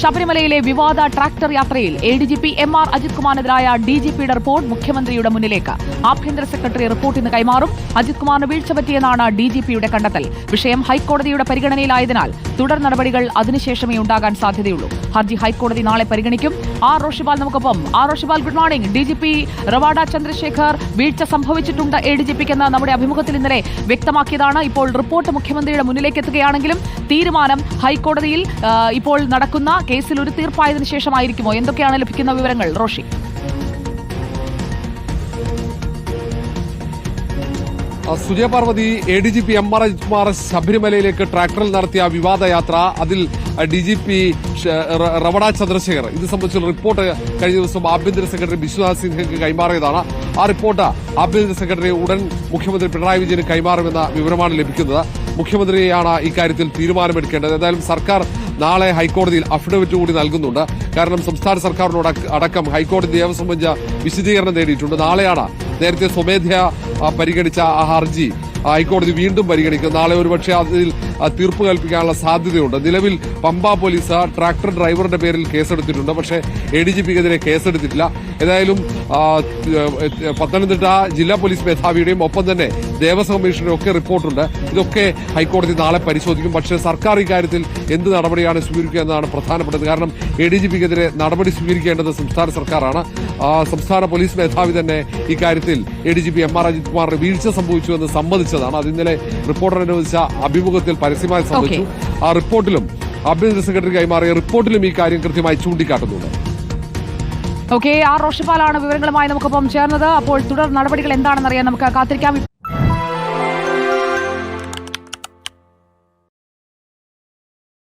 ശബരിമലയിലെ വിവാദ ട്രാക്ടർ യാത്രയിൽ A D G P M R Ajith കുമാറിനെതിരായ D G പിയുടെ റിപ്പോർട്ട് മുഖ്യമന്ത്രിയുടെ മുന്നിലേക്ക്. ആഭ്യന്തര സെക്രട്ടറി റിപ്പോർട്ട് ഇന്ന് കൈമാറും. അജിത് കുമാറിന് വീഴ്ച പറ്റിയെന്നാണ് ഡി ജി പിയുടെ കണ്ടെത്തൽ. വിഷയം ഹൈക്കോടതിയുടെ പരിഗണനയിലായതിനാൽ തുടർ നടപടികൾ അതിനുശേഷമേ ഉണ്ടാകാൻ സാധ്യതയുള്ളൂ. ഹർജി ഹൈക്കോടതി നാളെ പരിഗണിക്കും. ആർ റോഷിപാൽ നമുക്കൊപ്പം. R Roshipal good morning D G P Rawada Chandrasekhar വീഴ്ച സംഭവിച്ചിട്ടുണ്ട് എ ഡി ജി പിക്ക് എന്ന് നമ്മുടെ അഭിമുഖത്തിൽ ഇന്നലെ വ്യക്തമാക്കിയതാണ്. ഇപ്പോൾ റിപ്പോർട്ട് മുഖ്യമന്ത്രിയുടെ മുന്നിലേക്ക് എത്തുകയാണെങ്കിലും തീരുമാനം ഹൈക്കോടതിയിൽ ഇപ്പോൾ നടക്കുന്ന കേസിൽ ഒരു തീർപ്പായതിനു ശേഷമായിരിക്കുമോ? എന്തൊക്കെയാണ് ലഭിക്കുന്ന വിവരങ്ങൾ Roshi? Sujaya Parvathy A D G P M R Kumar ശബരിമലയിലേക്ക് ട്രാക്ടറിൽ നടത്തിയ വിവാദയാത്ര. അതിൽ D G P Ravada Chandrasekhar. ഇത് സംബന്ധിച്ചുള്ള റിപ്പോർട്ട് കഴിഞ്ഞ ദിവസം ആഭ്യന്തര സെക്രട്ടറി വിശ്വനാഥ് സിൻഹയ്ക്ക് കൈമാറിയതാണ്. ആ റിപ്പോർട്ട് ആഭ്യന്തര സെക്രട്ടറി ഉടൻ മുഖ്യമന്ത്രി പിണറായി വിജയന് കൈമാറുമെന്ന വിവരമാണ് ലഭിക്കുന്നത്. മുഖ്യമന്ത്രിയാണ് ഇക്കാര്യത്തിൽ തീരുമാനമെടുക്കേണ്ടത്. എന്തായാലും സർക്കാർ നാളെ ഹൈക്കോടതിയിൽ അഫിഡവിറ്റ് കൂടി നൽകുന്നുണ്ട്. കാരണം സംസ്ഥാന സർക്കാരിനോട് അടക്ക- ഹൈക്കോടതി ദേവസ്വം സംബന്ധിച്ച വിശദീകരണം നേടിയിട്ടുണ്ട്. നാളെയാണ് നേരത്തെ സ്വമേധയാ പരിഗണിച്ച ആ ഹർജി. ഹൈക്കോടതി വീണ്ടും പരിഗണിക്കും. നാളെ ഒരുപക്ഷെ അതിൽ തീർപ്പ് കൽപ്പിക്കാനുള്ള സാധ്യതയുണ്ട്. നിലവിൽ പമ്പ പോലീസ് ട്രാക്ടർ ഡ്രൈവറുടെ പേരിൽ കേസെടുത്തിട്ടുണ്ട്. പക്ഷേ എ ഡി ജി പിക്കെതിരെ കേസെടുത്തിട്ടില്ല. ഏതായാലും പത്തനംതിട്ട ജില്ലാ പോലീസ് മേധാവിയുടെയും ഒപ്പം തന്നെ ദേവസ്വം കമ്മീഷന്റെ ഒക്കെ റിപ്പോർട്ടുണ്ട്. ഇതൊക്കെ ഹൈക്കോടതി നാളെ പരിശോധിക്കും. പക്ഷേ സർക്കാർ ഇക്കാര്യത്തിൽ എന്ത് നടപടിയാണ് സ്വീകരിക്കുക എന്നതാണ് പ്രധാനപ്പെട്ടത്. കാരണം എ ഡി ജി പിക്കെതിരെ നടപടി സ്വീകരിക്കേണ്ടത് സംസ്ഥാന സർക്കാരാണ്. സംസ്ഥാന പോലീസ് മേധാവി തന്നെ ഇക്കാര്യത്തിൽ A D G P M R Ajith കുമാറിന് വീഴ്ച സംഭവിച്ചു എന്ന് സമ്മതിച്ചതാണ് അത് ഇന്നലെ റിപ്പോർട്ടർ അനുവദിച്ച അഭിമുഖത്തിൽ പരസ്യമായി സംബന്ധിച്ചു. ആ റിപ്പോർട്ടിലും ആഭ്യന്തര സെക്രട്ടറി കൈമാറിയ റിപ്പോർട്ടിലും ഈ കാര്യം കൃത്യമായി ചൂണ്ടിക്കാട്ടുന്നുണ്ട്. ഓക്കെ ആർ റോഷിപ്പാലാണ് വിവരങ്ങളുമായി നമുക്കൊപ്പം ചേർന്നത്. അപ്പോൾ തുടർ നടപടികൾ എന്താണെന്ന് അറിയാൻ നമുക്ക് കാത്തിരിക്കാം.